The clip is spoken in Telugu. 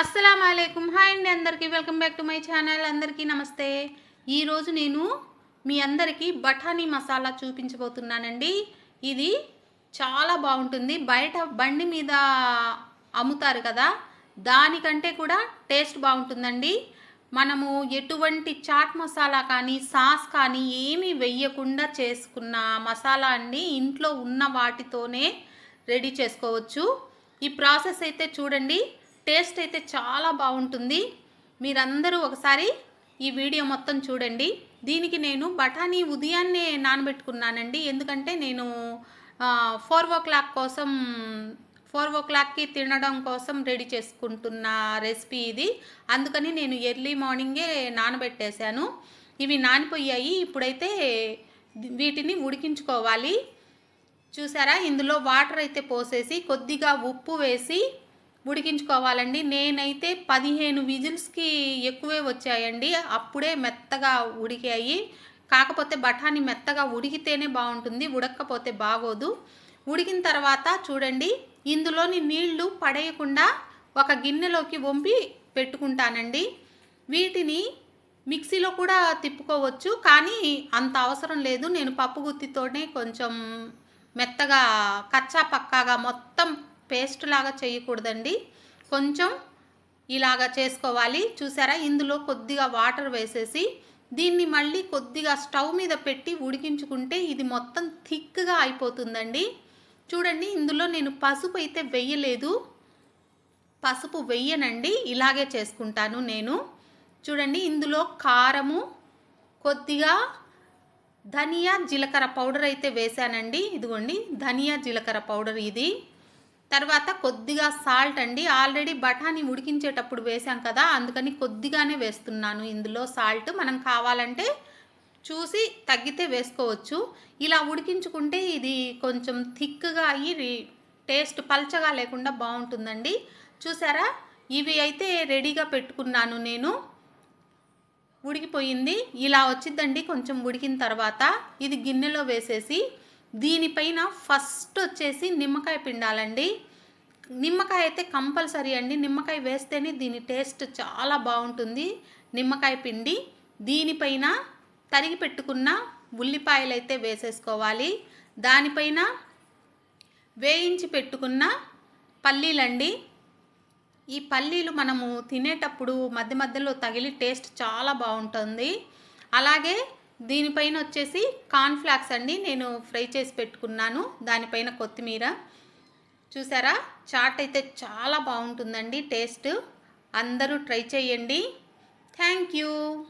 అస్సలం అయికం హాయ్ అండి అందరికీ. Welcome back to my channel. అందరికీ నమస్తే. ఈరోజు నేను మీ అందరికీ బఠానీ మసాలా చూపించబోతున్నానండి. ఇది చాలా బాగుంటుంది. బయట బండి మీద అమ్ముతారు కదా దానికంటే కూడా టేస్ట్ బాగుంటుందండి. మనము ఎటువంటి చాట్ మసాలా కానీ సాస్ కానీ ఏమీ వెయ్యకుండా చేసుకున్న మసాలా అన్ని ఇంట్లో ఉన్న వాటితోనే రెడీ చేసుకోవచ్చు. ఈ ప్రాసెస్ అయితే చూడండి. టేస్ట్ అయితే చాలా బాగుంటుంది. మీరందరూ ఒకసారి ఈ వీడియో మొత్తం చూడండి. దీనికి నేను బఠానీ ఉదయాన్నే నానబెట్టుకున్నానండి. ఎందుకంటే నేను ఫోర్ ఓ క్లాక్ కోసం ఫోర్ ఓ క్లాక్కి తినడం కోసం రెడీ చేసుకుంటున్న రెసిపీ ఇది. అందుకని నేను ఎర్లీ మార్నింగే నానబెట్టేశాను. ఇవి నానిపోయాయి. ఇప్పుడైతే వీటిని ఉడికించుకోవాలి. చూసారా? ఇందులో వాటర్ అయితే పోసేసి కొద్దిగా ఉప్పు వేసి ఉడికించుకోవాలండి. నేనైతే పదిహేను విజిల్స్కి ఎక్కువే వచ్చాయండి. అప్పుడే మెత్తగా ఉడికాయి. కాకపోతే బఠానీ మెత్తగా ఉడికితేనే బాగుంటుంది ఉడక్కపోతే బాగోదు. ఉడికిన తర్వాత చూడండి ఇందులోని నీళ్ళు పడేయకుండా ఒక గిన్నెలోకి వంపి పెట్టుకుంటానండి. వీటిని మిక్సీలో కూడా తిప్పుకోవచ్చు కానీ అంత అవసరం లేదు. నేను పప్పు గుత్తితోనే కొంచెం మెత్తగా కచ్చా పక్కాగా మొత్తం పేస్ట్ లాగా చేయకూడదండి. కొంచెం ఇలాగా చేసుకోవాలి. చూసారా? ఇందులో కొద్దిగా వాటర్ వేసేసి దీన్ని మళ్ళీ కొద్దిగా స్టవ్ మీద పెట్టి ఉడికించుకుంటే ఇది మొత్తం థిక్గా అయిపోతుందండి. చూడండి ఇందులో నేను పసుపు అయితే వెయ్యలేదు పసుపు వెయ్యనండి ఇలాగే చేసుకుంటాను నేను. చూడండి ఇందులో కారము కొద్దిగా ధనియా జీలకర్ర పౌడర్ అయితే వేశానండి. ఇదిగోండి ధనియా జీలకర్ర పౌడర్ ఇది. తర్వాత కొద్దిగా సాల్ట్ అండి. ఆల్రెడీ బఠానీ ఉడికించేటప్పుడు వేసాం కదా అందుకని కొద్దిగానే వేస్తున్నాను. ఇందులో సాల్ట్ మనం కావాలంటే చూసి తగ్గితే వేసుకోవచ్చు. ఇలా ఉడికించుకుంటే ఇది కొంచెం థిక్గా అయ్యి టేస్ట్ పల్చగా లేకుండా బాగుంటుందండి. చూసారా? ఇవి అయితే రెడీగా పెట్టుకున్నాను నేను. ఉడికిపోయింది. ఇలా వచ్చిందండి కొంచెం ఉడికిన తర్వాత. ఇది గిన్నెలో వేసేసి దీనిపైన ఫస్ట్ వచ్చేసి నిమ్మకాయ పిండాలండి. నిమ్మకాయ అయితే కంపల్సరీ అండి. నిమ్మకాయ వేస్తేనే దీని టేస్ట్ చాలా బాగుంటుంది. నిమ్మకాయ పిండి దీనిపైన తరిగి పెట్టుకున్న ఉల్లిపాయలు అయితే వేసేసుకోవాలి. దానిపైన వేయించి పెట్టుకున్న పల్లీలండి. ఈ పల్లీలు మనము తినేటప్పుడు మధ్య మధ్యలో తగిలి టేస్ట్ చాలా బాగుంటుంది. అలాగే దీనిపైన వచ్చేసి కార్న్ఫ్లాక్స్ అండి నేను ఫ్రై చేసి పెట్టుకున్నాను. దానిపైన కొత్తిమీర. చూసారా? చాట్ అయితే చాలా బాగుంటుందండి టేస్ట్. అందరూ ట్రై చేయండి. Thank you.